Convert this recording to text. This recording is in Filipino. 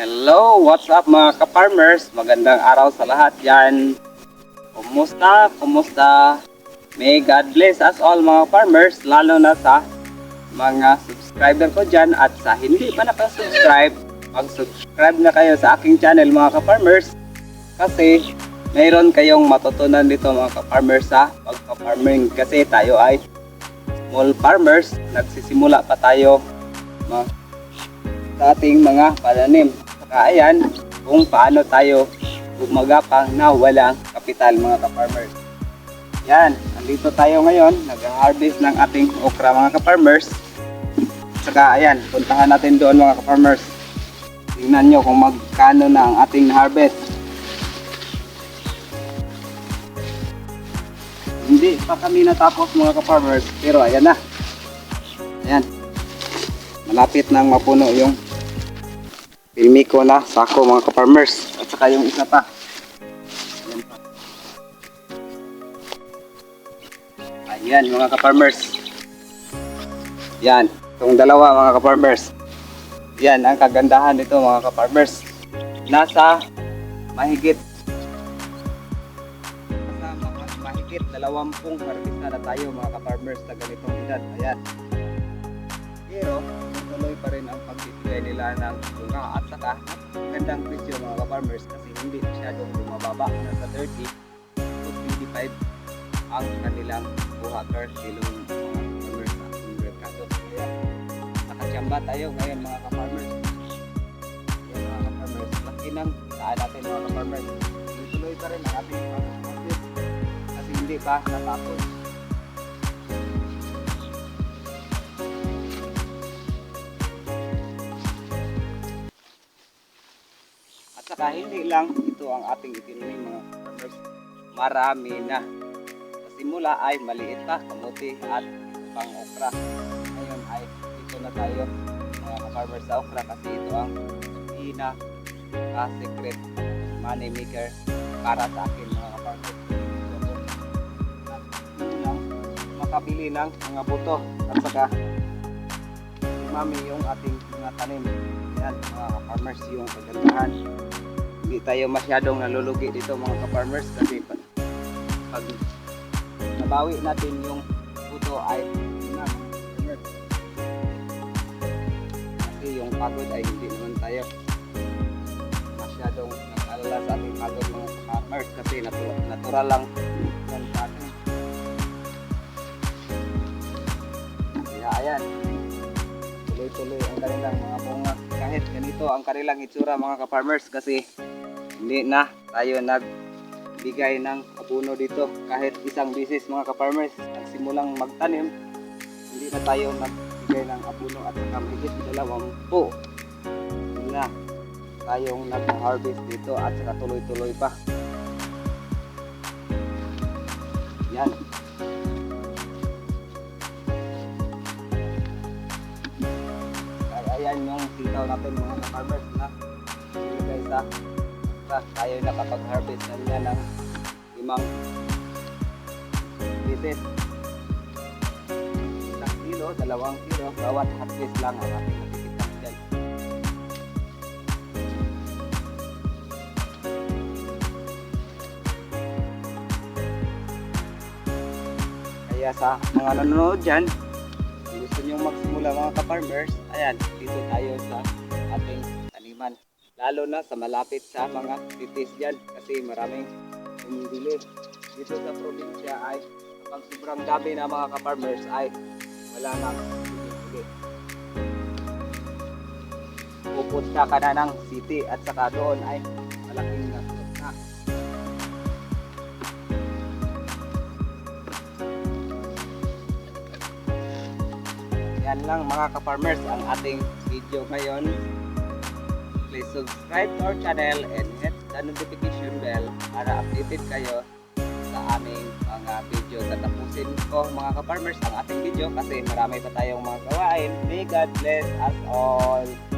Hello, what's up mga ka-farmers? Magandang araw sa lahat yan. Kumusta? Kumusta? May God bless us all mga farmers, lalo na sa mga subscriber ko dyan at sa hindi pa nakasubscribe, mag-subscribe na kayo sa aking channel mga ka-farmers kasi mayroon kayong matutunan dito mga ka-farmers sa pagpa-farming kasi tayo ay small farmers, nagsisimula pa tayo mga sa ating mga pananim. Saka ayan, kung paano tayo gumagapang na walang kapital mga ka-farmers. Yan, andito tayo ngayon, nag-harvest ng ating okra mga ka-farmers. Saka ayan, puntahan natin doon mga ka-farmers. Tingnan nyo kung magkano na ang ating harvest. Hindi pa kami natapos mga ka-farmers, pero ayan na. Ayan, malapit nang mapuno yung filmi ko na sako mga ka-farmers. At saka yung isa pa. Ayan mga ka-farmers. Yan itong dalawa mga ka-farmers. Yan ang kagandahan nito mga ka-farmers. Nasa mahigit. Nasa ma- mahigit dalawampung harvesta na tayo mga ka-farmers sa ganitong edad. Ayan. Pero tuloy pa rin ang pagbibigay nila ng bunga at saka gandang presyo mga ka-farmers kasi hindi masyadong bumababa nasa 30 to 25 ang kanilang buha per kilo mga farmers sa ating merkado. Kaya nakatsamba tayo ngayon mga ka-farmers. Kaya mga ka-farmers, laki ng saan natin mga ka-farmers. Tuloy pa rin ang ating ka-farmers kasi hindi pa natapos. Saka hindi lang ito ang ating itinanim mga farmers. Marami na. Sa simula ay maliit pa, kamuti at pang okra. Ngayon ay ito na tayo mga farmers sa okra kasi ito ang ina ka secret money maker para sa akin mga farmers. makabili ng mga buto at saka mami yung ating mga tanim. Yan mga farmers yung kagandahan hindi tayo masyadong nalulugi dito mga ka-farmers kasi pag, pag nabawi natin yung puto ay na, kasi yung pagod ay hindi naman tayo masyadong nag-alala sa ating pagod mga ka-farmers kasi natural, natural lang yan sa atin. Kaya ayan tuloy-tuloy ang kanilang mga bunga. Kahit ganito ang kanilang itsura mga ka-farmers kasi hindi na tayo nagbigay ng abono dito. Kahit isang bisis mga ka-farmers nagsimulang magtanim hindi na tayo nagbigay ng abono at saka mahigit dalawang po. Na tayong nag-harvest dito at saka tuloy-tuloy pa. Yan. Ay ayan yung sitaw natin mga ka-farmers na ilagay sa na tayo nakapag-harvest na niya ng limang pieces. Isang kilo, dalawang kilo, bawat harvest lang ang ating nakikita dyan. Kaya sa mga nanonood dyan, kung gusto nyo magsimula mga ka-farmers, ayan, dito tayo sa ating taniman lalo na sa malapit sa mga cities dyan kasi maraming bumibili. Dito sa probinsya ay kapag sobrang dami na mga ka-farmers ay wala nang bumibili. Pupunta ka na ng city at saka doon ay malaking gastos na. Yan lang mga ka-farmers ang ating video ngayon please subscribe to our channel and hit the notification bell para updated kayo sa aming mga video. Tatapusin ko mga ka-farmers ang ating video kasi marami pa tayong mga gawain. May God bless us all.